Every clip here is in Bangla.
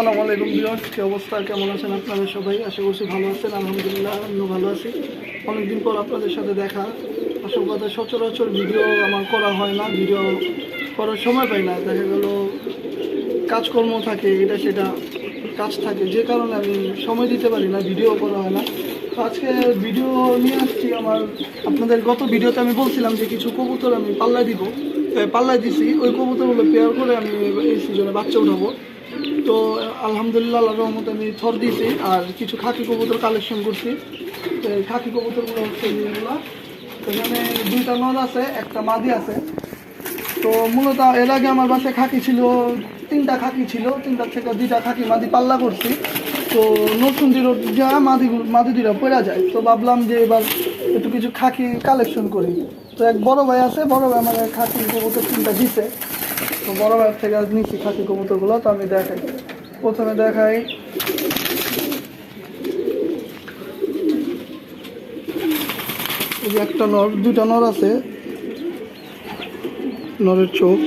আসসালামু আলাইকুম বিরাট কি অবস্থা? কেমন আছেন আপনারা সবাই? আশা করছি ভালো আছেন আলহামদুলিল্লাহ আমিও ভালো আছি। অনেকদিন পর আপনাদের সাথে দেখা। আসল কথা সচরাচর ভিডিও আমার করা হয় না ভিডিও করার সময় পাই না। দেখা গেল কাজকর্ম থাকে এটা সেটা কাজ থাকে। যে কারণে আমি সময় দিতে পারি না ভিডিও করা হয় না। আজকে ভিডিও নিয়ে আসছি আমার আপনাদের গত ভিডিওতে আমি বলছিলাম যে কিছু কবুতর আমি পাল্লা দিব। এ, পাল্লায় দিছি ওই কবুতরগুলো পেয়ার করে আমি এই সিজনে বাচ্চা উঠাবো। তো, আলহামদুলিল্লাহ আল্লাহ রহমত আমি থর দিয়েছি আর কিছু খাকি কবুতর কালেকশন করছি। তো এই খাকি কবুতরগুলো হচ্ছে যেগুলো এখানে দুইটা নদ আছে, একটা মাদি আছে। তো মূলত এর আগে আমার বাসায় খাকি ছিল, তিনটা খাকি ছিল, তিনটার থেকে দুইটা খাকি মাদি পাল্লা করছি। তো নতুন দিরো যা মাদি মাদি দুইটা পড়া যায়, তো ভাবলাম যে এবার একটু কিছু খাকি কালেকশন করি। তো এক বড় ভাই আছে, বড় ভাই আমার খাকি কবুতর তিনটা দিছে। তো বড় ভাইয়ের থেকে আজ নিচ্ছি খাকি কবুতরগুলো তো আমি দেখাই। প্রথমে দেখাই। একটা নর দুটা নর আছে। নরের চোখ।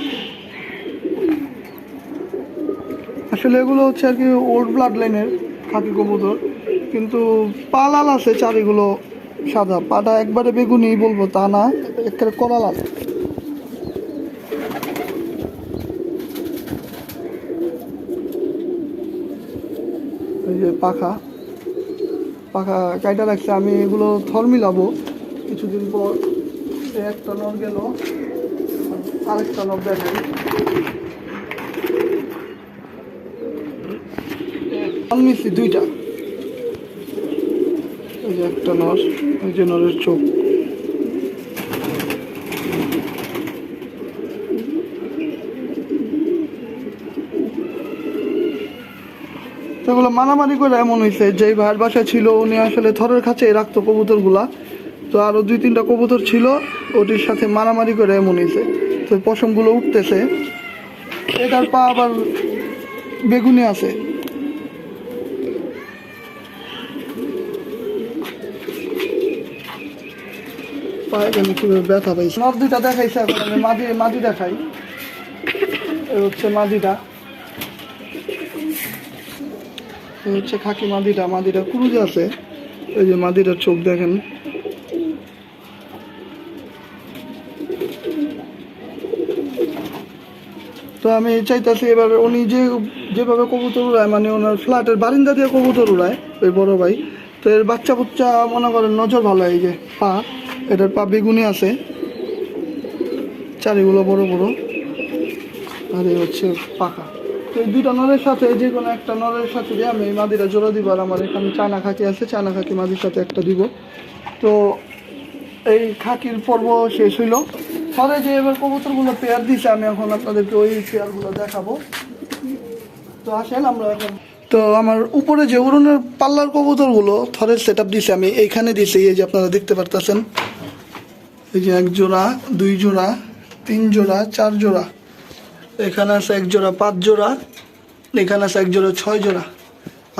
আসলে এগুলো হচ্ছে আর কি ওল্ড ব্লাড লাইনের খাকি কবুতর। কিন্তু পা লাল আছে, চারিগুলো সাদা। পাটা একবারে বেগুনি বলব, তা না, একেবারে কড়া লাল এই যে পাখা পাখা কাইটা রাখছে, আমি এগুলো থর মিলাবো। কিছুদিন পর একটা নর গেল, আরেকটা নর দেখেন। দুইটা। ওই যে একটা নর ওই যে নরের চোখ। সেগুলো মারামারি করে এমন হয়েছে যে ভাইয়ের বাসা ছিল, উনি আসলে থরের কাছে রাখতো কবুতরগুলা। তো আরও দুই তিনটা কবুতর ছিল, ওটির সাথে মারামারি করে এমন হয়েছে তো পশমগুলো উঠতেছে। এটার পা আবার বেগুনি আছে। পায়ে ব্যথা পাইছে। দুইটা দেখাইছে এখন, আমি মাদি মাদি দেখাই। হচ্ছে মাদিটা এই হচ্ছে খাকি মাদিটা মাদিটা ক্রুজে আছে। এই যে মাদিটার চোখ দেখেন। তো আমি চাইতেছি এবার উনি যে, যেভাবে কবুতর উড়ায় মানে ওনার ফ্ল্যাটের বারিন্দা দিয়ে কবুতর উড়ায়, ওই বড় ভাই, তো এর বাচ্চা বুচ্চা মনে করেন নজর ভালো, এই যে পা, এটার পা বেগুনি আছে। চারিগুলো বড় বড়। আর এই হচ্ছে পাকা তো এই দুইটা নরের সাথে যে কোনো একটা নরের সাথে যে আমি এই মাদিটা জোড়া দিব আর আমার এখানে চায়না খাকি আছে, চায়না খাকি মাদির সাথে একটা দিব। তো এই খাকির পর্ব শেষ হইল। পরে যে এবার কবুতরগুলো পেয়ার দিছে, আমি এখন আপনাদেরকে ওই পেয়ারগুলো দেখাবো। তো আসেন আমরা এখন। তো আমার উপরে যে উড়নের পাল্লার কবুতরগুলো, থরের সেট আপ দিছে আমি এইখানে দিছি, এই যে আপনারা দেখতে পারতেছেন। এই যে এক জোড়া, দুই জোড়া, তিন জোড়া, চার জোড়া। এখানে আছে এক জোড়া, পাঁচ জোড়া, এখানে আছে এক জোড়া, ছয় জোড়া,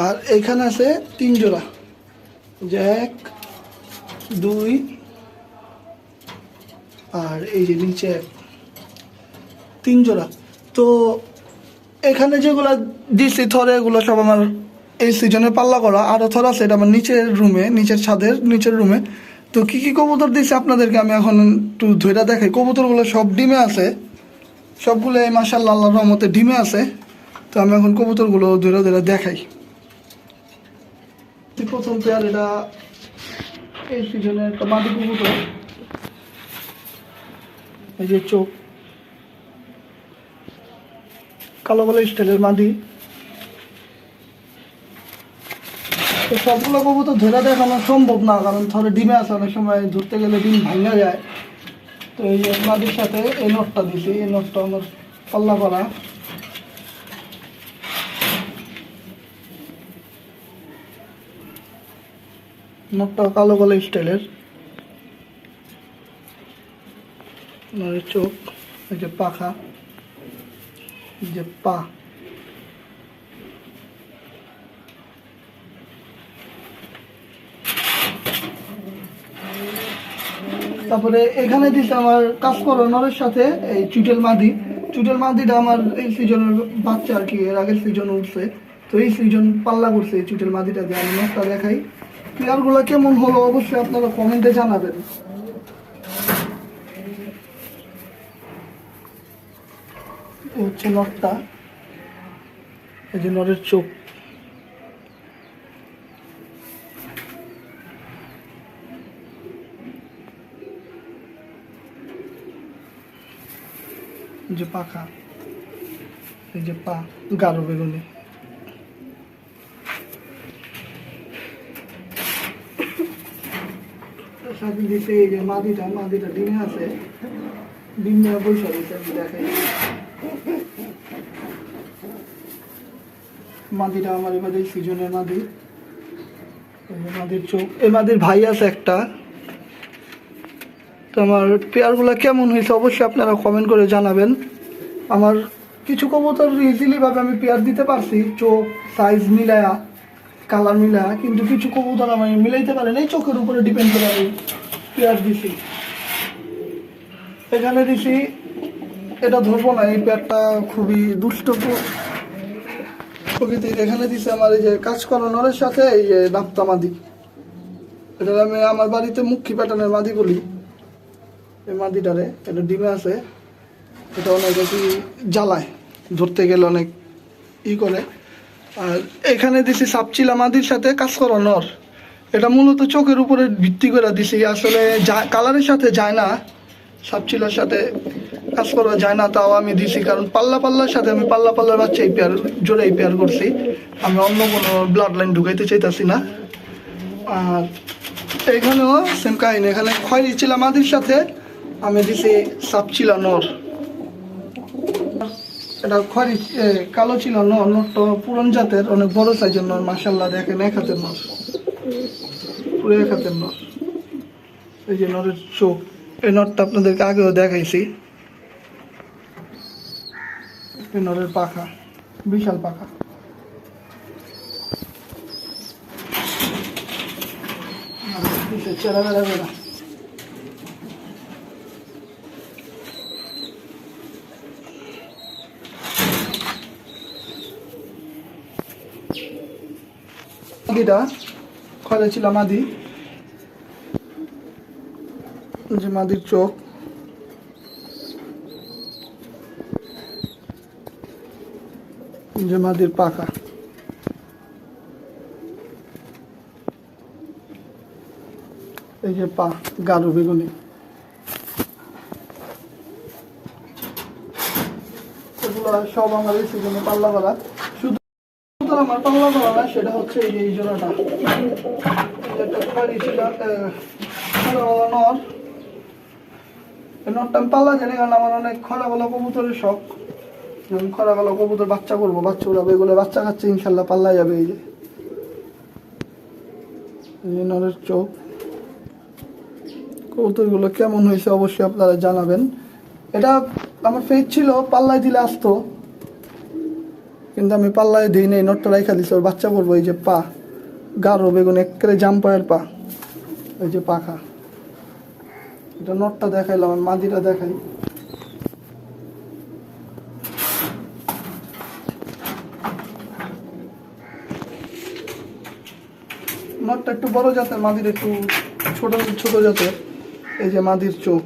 আর এখানে আছে তিন জোড়া। যে এক, দুই, আর এই যে নিচে এক, তিন জোড়া। তো এখানে যেগুলো দিছি, থরে এগুলো সব আমার এই সিজনে পাল্লা করা। আরও থর আছে, এটা আমার নিচের রুমে নিচের ছাদের নিচের রুমে তো কি কি কবুতর দিছি আপনাদেরকে আমি এখন একটু ধৈরা দেখাই। কবুতরগুলো সব ডিমে আছে। সবগুলো এই মাসাল্লাহ আল্লাহর রহমতে ডিমে আছে। তো আমি এখন কবুতরগুলো ধরে ধরে দেখাই। প্রথম পেয়ার এটা এই সিজনের একটা মাদি কবুতর। এই যে চোখ। কালো কালো স্টাইলের মাদি সবগুলো কবুতর ধরে দেখানো সম্ভব না, কারণ ধরে ডিমে আছে, অনেক সময় ধরতে গেলে ডিম ভাঙা যায়। তো এই আপনাদের সাথে এই নোটটা দিছি, এই নোটটা আমার পাল্লা করা নোটটা কালো কালো স্টাইলের। চোখ, এই যে পাখা যে পা। তারপরে এখানে দিছে আমার কাজ করানোর সাথে, এই চুটেল মাদি। চুটেল মাদিটা আমার এই সিজনের বাচ্চা আর কি, এর আগের সিজন উঠছে। তো এই সিজন পাল্লা করছে এই চুটেল মাদিটা দিয়ে, আমি নটটা দেখাই। প্লেয়ারগুলো কেমন হলো অবশ্যই আপনারা কমেন্টে জানাবেন। হচ্ছে নটটা এই যে নরের চোখ। যে পাখা, এই যে পা, গাঢ় বেগুনি। যে মাদিটা মাদিটা ডিমে আছে। ডিম নিয়ে বৈশা দেখাই। মাদিটা আমার এবার এই সিজনের মাদি। মাদির চোখ এ মাদির ভাই আছে একটা। তো আমার পেয়ারগুলো কেমন হয়েছে অবশ্যই আপনারা কমেন্ট করে জানাবেন। আমার কিছু কবুতর ইজিলি ভাবে আমি পেয়ার দিতে পারছি, চোখ সাইজ মিলায়া কালার মিলায়া, কিন্তু কিছু কবুতর আমি মিলাইতে পারি না এই চোখের উপরে ডিপেন্ড করে আমি পেয়ার দিছি। এখানে দিছি, এটা ধরবো না, এই পেয়ারটা খুবই দুষ্ট প্রকৃতির এখানে দিছে আমার এই যে কাজ করানোর সাথে, এই যে দাপ্তা মাদি। এটা আমি আমার বাড়িতে মুখী প্যাটার্নের মাদি বলি। মাদিটারে এটা ডিমে আছে, এটা অনেক কি জ্বালায়, ধরতে গেলে অনেক ই করে। আর এখানে দিছি সাপচিলা মাদির সাথে কাজ করা নর। এটা মূলত চোখের উপরে ভিত্তি করে দিছি, আসলে কালারের সাথে যায় না, সাপচিলার সাথে কাজ করা যায় না, তাও আমি দিছি, কারণ পাল্লা পাল্লার সাথে আমি পাল্লা পাল্লার বাচ্চা এই জোরে এই পেয়ার করছি। আমি অন্য কোনো ব্লাড লাইন ঢুকাইতে চাইতাছি না। আর এখানেও সেম কাহিনী, এখানে খয়রি চিলা মাদির সাথে আমি দিছি সাপচিলা নর। এটা খয়রি এ, কালো ছিল নর নরটা পুরন জাতের অনেক বড় সাইজের নর মাসাল্লাহ দেখেন এক হাতের নর। পুরো এক হাতের নর। এই যে নরের চোখ এই নরটা আপনাদেরকে আগেও দেখাইছি। এই নরের পাখা বিশাল পাখা। চেরা বেড়া বেড়া মাদি। যে মাদির চোখ। যে মাদির পাকা এই যে পা, গাঢ় বেগুনি। এগুলো সব আমার এই পাল্লা শুধু পাল্লা না সেটা হচ্ছে এই জোড়াটা। জানি কারণ আমার অনেক কবুতরের শখ। কবুতর বাচ্চা করব, বাচ্চা এগুলো বাচ্চা ইনশাল্লাহ পাল্লা যাবে এই যে। নরের চোখ। কেমন হয়েছে অবশ্যই আপনারা জানাবেন। এটা আমার ফেজ ছিল, পাল্লায় দিলে আসতো। কিন্তু আমি পাল্লায় দিই নেই, নটটা রাইখা দিছি, ওর বাচ্চা করব এই যে পা, গাঢ় বেগুন একেবারে জাম্পায়ের পা, এই যে পাখা এটা নটটা দেখাইলাম আমি মাদিটা দেখাই। নটটা একটু বড় জাতের, মাদির একটু ছোট ছোট জাতের, এই যে মাদির চোখ।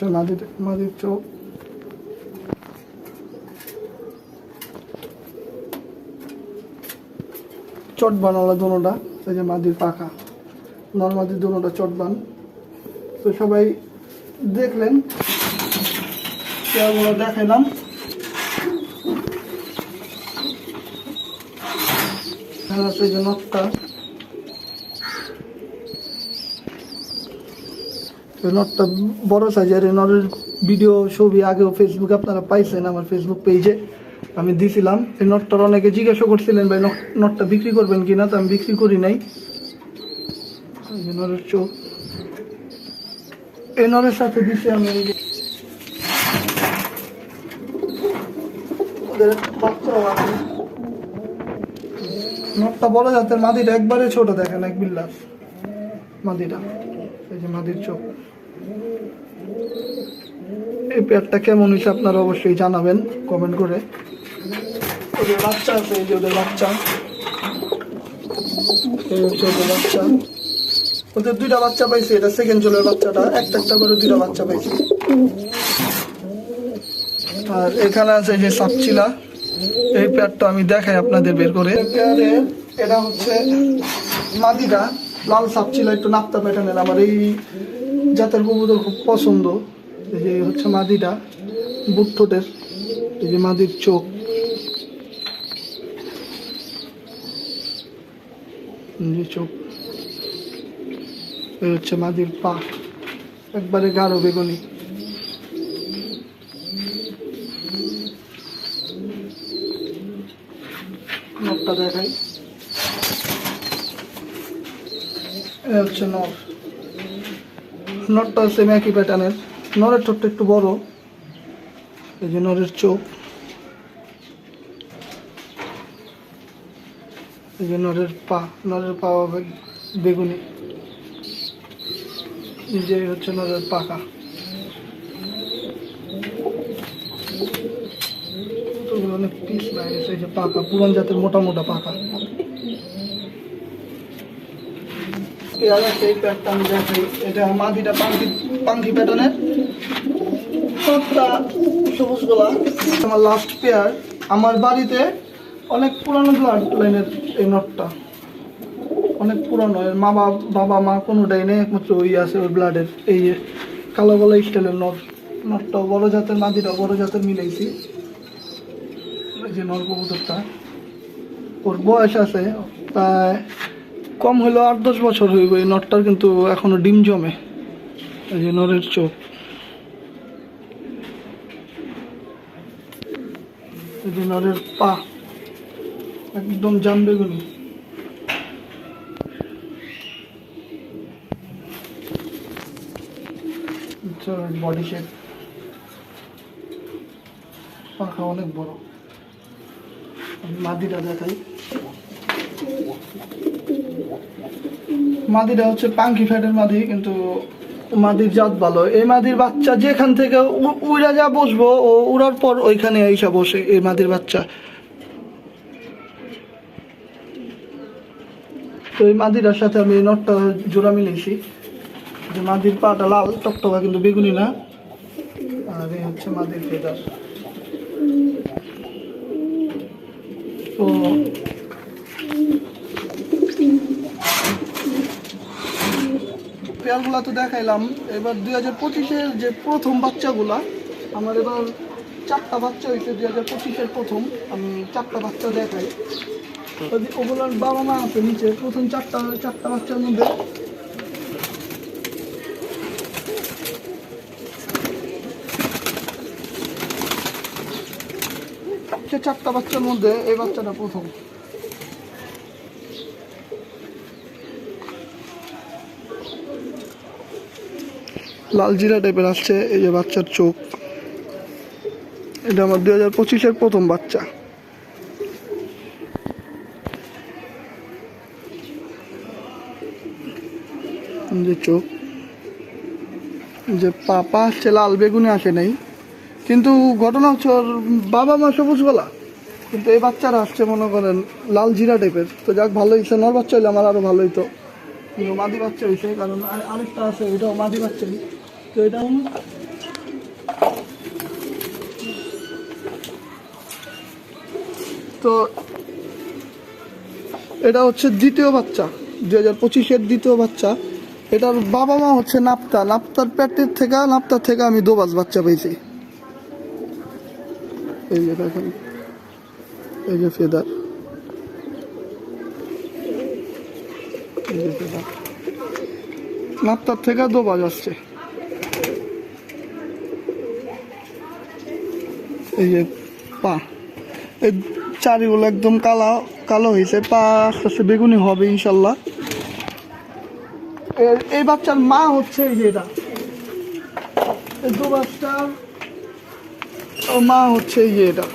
এই হচ্ছে মাদির মাদির চোখ চট বানালো দোনোটা, এই যে মাদির পাখা। নর্মাদির দোনোটা চট বান। তো সবাই দেখলেন চেয়ারগুলো দেখাইলাম এখানে আছে যে নটটা নটটা বড় সাইজের নটের ভিডিও ছবি আগেও ফেসবুকে আপনারা পাইছেন আমার ফেসবুক পেজে আমি দিছিলাম। এই নটটার অনেকে জিজ্ঞাসা করছিলেন, ভাই নটটা বিক্রি করবেন কিনা? তো আমি বিক্রি করি নাই। নরের চোখ এই নরের সাথে দিছি আমি নটটা বড় জাতের মাদিটা একবারে ছোট, দেখেন, এক বিল্লাস মাদিটা। যে মাদির চোখ এই পেয়ারটা কেমন হয়েছে আপনারা অবশ্যই জানাবেন কমেন্ট করে। ওদের বাচ্চা আছে যে ওদের বাচ্চা। ওদের বাচ্চা। ওদের দুইটা বাচ্চা পাইছে, এটা সেকেন্ড জলের বাচ্চাটা, একটা একটা করে দুইটা বাচ্চা পাইছে। আর এখানে আছে যে সাপচিলা এই পেয়ারটা আমি দেখাই আপনাদের বের করে। এটা হচ্ছে মাদিটা লাল সাপ ছিল, একটু নাপ্তা প্যাটার্নের আমার এই জাতের কবুতর খুব পছন্দ। এই যে হচ্ছে মাদিটা বুট ঠোঁটের এই যে মাদির চোখ। চোখ। এই হচ্ছে মাদির পা। একবারে গাঢ় বেগুনি। নখটা দেখাই। হচ্ছে নর। নরটা হচ্ছে ম্যাকি প্যাটার্নের। নরের ঠোঁটটা একটু বড়। এই যে নরের চোখ। এই যে নরের পা। নরের পা হবে বেগুনি। যে হচ্ছে নরের পাকা অনেক পিস বাইরে পাকা পুরান জাতের মোটা মোটা পাকা পেয়ার আছে এই প্যাডটা আমি দেখাই। এটা মাদিটা পাঙ্কি পাঙ্কি প্যাটার্নের সবটা সবুজ গোলা আমার লাস্ট পেয়ার আমার বাড়িতে অনেক পুরানো ব্লাড লাইনের এই নটটা অনেক পুরানো, এর মা বাবা, মা কোনোটাই নেই, একমাত্র ওই আছে ওই ব্লাডের এই কালো গলা স্টাইলের নট নটটাও বড় জাতের মাদিটাও বড় জাতের, মিলাইছি। এই যে নর কবুতরটা। ওর বয়স আছে প্রায় কম হলেও আট দশ বছর হইব এই নটটার কিন্তু এখনও ডিম জমে। এই যে নরের চোখ। এই যে নরের পা। একদম জাম বেগুনি। বডি শেপ পাখা অনেক বড়। মাদিটা দেখাই। মাদিটা হচ্ছে পাঙ্কি ফ্যাটের মাদি, কিন্তু মাদির জাত ভালো। এই মাদির বাচ্চা যেখান থেকে উড়া যা বসবো, ও উড়ার পর ওইখানে আইসা বসে এই মাদির বাচ্চা। তো এই মাদিরার সাথে আমি নটটা জোড়া মিলেছি যে মাদির পাটা লাল, টকটকা কিন্তু বেগুনি না। আর এই হচ্ছে মাদির ফেদার। তো পেয়ারগুলা তো দেখাইলাম। এবার দুই হাজার পঁচিশের যে প্রথম বাচ্চাগুলা, আমার এবার চারটা বাচ্চা হয়েছে দুই হাজার পঁচিশের প্রথম। আমি চারটা বাচ্চা দেখাই। ওগুলোর বাবা মা আছে নিচে, প্রথম চারটা চারটা বাচ্চার মধ্যে। চারটা বাচ্চার মধ্যে এই বাচ্চাটা প্রথম। লাল জিরা টাইপের আসছে, এই যে বাচ্চার চোখ। এটা আমার দুই হাজার পঁচিশের প্রথম বাচ্চা। যে চোখ। যে পাপা আসছে, লাল বেগুনে আসে নাই। কিন্তু ঘটনা হচ্ছে ওর বাবা মা সবুজ গলা। কিন্তু এই বাচ্চারা আসছে, মনে করেন লাল জিরা টাইপের তো যাক, ভালো হয়েছে। নর বাচ্চা হইলে আমার আরও ভালো হইতো। কিন্তু মাদি বাচ্চা হয়েছে কারণ আর- আরেকটা আছে ওইটাও মাদি বাচ্চাই তো এটা তো এটা হচ্ছে দ্বিতীয় বাচ্চা দুই হাজার পঁচিশের দ্বিতীয় বাচ্চা। এটার বাবা মা হচ্ছে নাপ্তা। নাপ্তার পেটের থেকে নাপ্তার থেকে আমি দোবাজ বাচ্চা পেয়েছি। এই যে দেখেন এই যে ফেদার। নাপ্তার থেকে দোবাজ আসছে। এই যে পা, এই চারিগুলো একদম কালা, কালো হয়েছে, পা আস্তে আস্তে বেগুনি হবে ইনশাল্লাহ। এই বাচ্চার মা হচ্ছে এই যে এটা। দু বাচ্চার মা হচ্ছে এই যে এটা।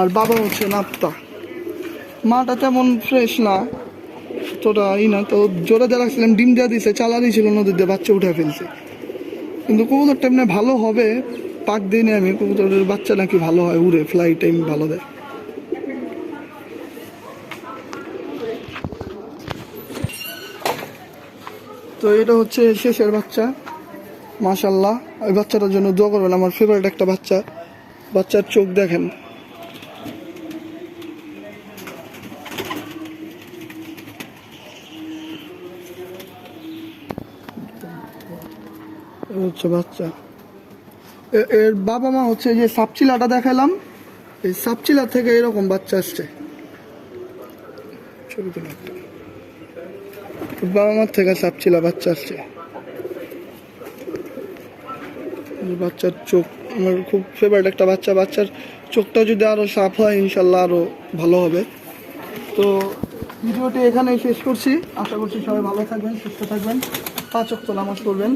আর বাবা হচ্ছে নাপ্তা মাটা তেমন ফ্রেশ না তোটা ই না, তো জোরে দিয়ে রাখছিলাম ডিম দেওয়া দিছে চালা দিয়েছিল দিয়ে বাচ্চা উঠে ফেলছে। কিন্তু কবুতরটা এমনি ভালো হবে পাক দিনে আমি কবুতরের বাচ্চা নাকি ভালো হয়, উড়ে ফ্লাই টাইম ভালো দেয়। তো এটা হচ্ছে শেষের বাচ্চা মাশাল্লাহ ওই বাচ্চাটার জন্য দোয়া করবেন, আমার ফেভারিট একটা বাচ্চা। বাচ্চার চোখ দেখেন। হচ্ছে বাচ্চা। এর বাবা মা হচ্ছে যে সাপচিলাটা দেখালাম। এই সাপচিলা থেকে এরকম বাচ্চা আসছে। ছবি বাবা মার থেকে সাপচিলা বাচ্চা আসছে। বাচ্চার চোখ, আমার খুব ফেভারিট একটা বাচ্চা। বাচ্চার চোখটা যদি আরও সাফ হয়, ইনশাল্লাহ আরও ভালো হবে। তো ভিডিওটি এখানেই শেষ করছি। আশা করছি সবাই ভালো থাকবেন, সুস্থ থাকবেন। পাঁচ অক্ট নামাজ পড়বেন।